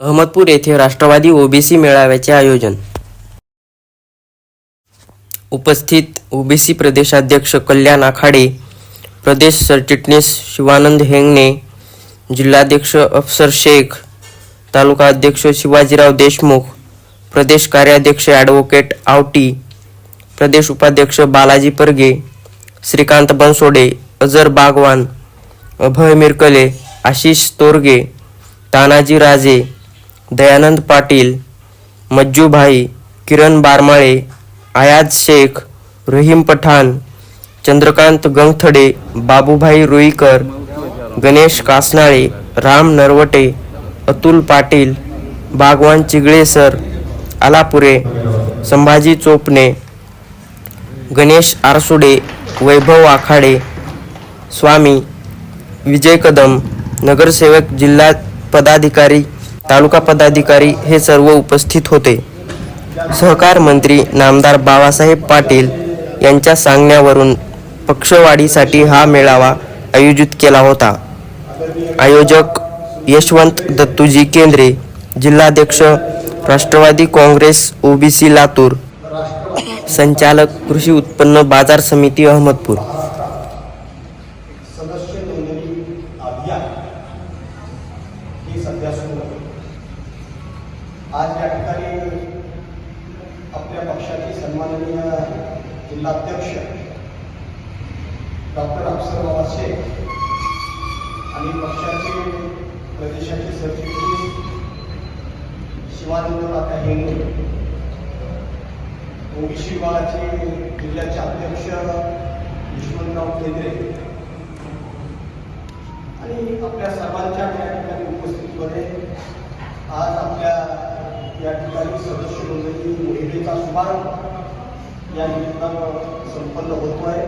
अहमदपूर येथे राष्ट्रवादी ओबीसी मेळाव्याचे आयोजन. उपस्थित ओबीसी प्रदेशाध्यक्ष कल्याण आखाडे प्रदेश सरचिटणीस शिवानंद हेंगणे जिल्हाध्यक्ष अफसर शेख तालुका अध्यक्ष शिवाजीराव देशमुख प्रदेश कार्याध्यक्ष ॲडव्होकेट आवटी प्रदेश उपाध्यक्ष बालाजी परगे श्रीकांत बनसोडे अजर बागवान अभय मिरकले आशिष तोरगे तानाजी राजे दयानंद पाटील मज्जूभाई किरण बारमाळे आयाज शेख रहीम पठाण चंद्रकांत गंगथडे बाबूभाई रुईकर गणेश कासनाळे राम नरवटे अतुल पाटील बागवान चिगळेसर आलापुरे संभाजी चोपणे गणेश आरसुडे वैभव आखाडे स्वामी विजय कदम नगरसेवक जिल्हा पदाधिकारी तालुका पदाधिकारी हे सर्व उपस्थित होते. सहकार मंत्री नामदार बाबासाहेब पाटील यांच्या सांगण्यावरून पक्षवाढीसाठी हा मेळावा आयोजित केला होता. आयोजक यशवंत दत्तूजी केंद्रे जिल्हाध्यक्ष राष्ट्रवादी काँग्रेस ओबीसी लातूर संचालक कृषी उत्पन्न बाजार समिती अहमदपूर. सदस्य नोंदणी अभियान हे सध्या सुरू आहे. आज या ठिकाणी आपल्या पक्षाचे सन्माननीय जिल्हाध्यक्ष डॉक्टर अफसरबाबा शेख आणि पक्षाचे प्रदेशाचे सरचिटणीस शिवानंद काका हेंगे ओबीसी विभागाचे जिल्ह्याचे अध्यक्ष यशवंतराव केंद्रे आणि आपल्या सर्वांच्या या ठिकाणी उपस्थितीमध्ये आज आपल्या या ठिकाणी सदस्य नोंदणी मोहिमेचा शुभारंभ या निमित्तानं संपन्न होतो आहे.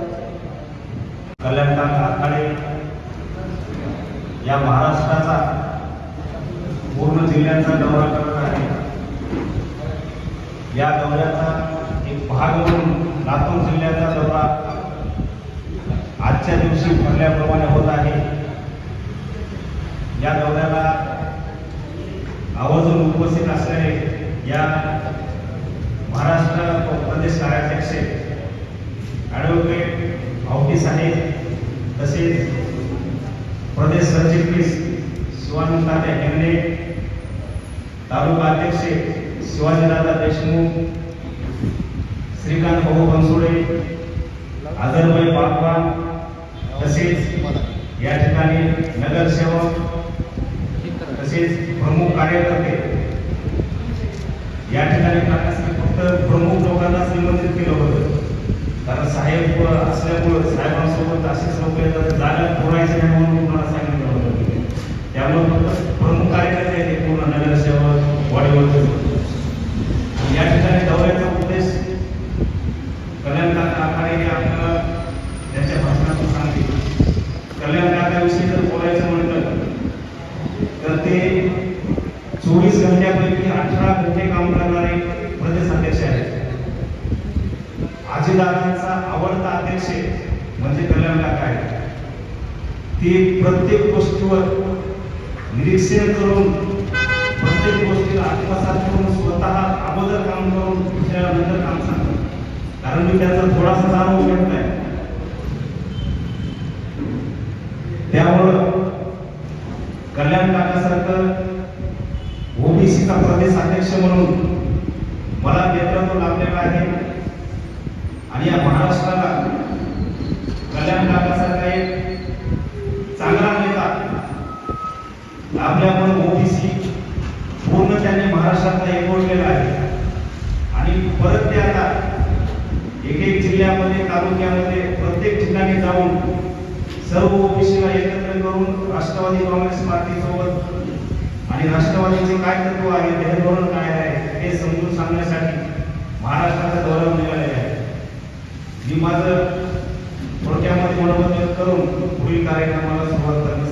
कल्याणकांत आखाडे या महाराष्ट्राचा पूर्ण जिल्ह्यांचा दौरा करत आहे या दौऱ्याचा एक भाग म्हणून लातूर जिल्ह्याचा दौरा आजच्या दिवशी ठरल्याप्रमाणे होत आहे. या दौऱ्याला आवर्जून उपस्थित असणारे या महाराष्ट्र प्रदेश कार्याध्यक्ष ॲडव्होकेट भावटी साहेब तसेच प्रदेश सरचिटणीस शिवानंद तात्या हेगणे तालुका अध्यक्ष शिवाजीदादा देशमुख श्रीकांत भाऊ बनसोडे आदरबाई बागवान तसेच या ठिकाणी नगरसेवक तसेच प्रमुख कार्यकर्ते. या ठिकाणी करण्यासाठी फक्त प्रमुख लोकांनाच निमंत्रित केलं होतं. कारण साहेब असल्यामुळं साहेबांसोबत असेच लोक येतात जागा पुरायचं नाही म्हणून मला सांगितलं होतं त्यामुळे फक्त प्रमुख कार्यकर्ते आहेत हे पूर्ण नगरसेवक वाडीवर या ठिकाणी दौऱ्याचा उद्देश कल्याण काका आखाडे आपल्याला त्यांच्या भाषणातून सांगते कल्याण काकाविषयी जर बोलायचं म्हटलं तर ते चोवीस घंट्यापैकी अठरा घंटे काम करणारे प्रदेश अध्यक्ष आहेत आजीदादांचा आवडता अध्यक्ष म्हणजे कल्याण काका आहे ते प्रत्येक गोष्टीवर निरीक्षण करून प्रत्येक गोष्टीला आत्मसात करून स्वतः अगोदर काम करून दुसऱ्यानंतर काम सांगतात. कारण मी त्याचा थोडासा जाणून घेतलाय त्यामुळं कल्याण काकासारखं ओबीसीचा प्रदेश अध्यक्ष म्हणून मला नेतृत्व लाभलेलं आहे. आणि या महाराष्ट्राला कल्याण काकासारखा एक चांगला नेता लाभल्यामुळे ओबीसी पूर्ण त्यांनी महाराष्ट्रातला एकवटलेला आहे. आणि परत ते आता एक एक जिल्ह्यामध्ये तालुक्यामध्ये प्रत्येक ठिकाणी जाऊन सर्व ओबीसीला एकत्र करून राष्ट्रवादी काँग्रेस पार्टीसोबत आणि राष्ट्रवादीचे काय तत्व आहे ध्येय धोरण काय आहे हे समजून सांगण्यासाठी महाराष्ट्राचा दौरा निघालेला आहे. कार्यक्रमाला सुरुवात करण्यास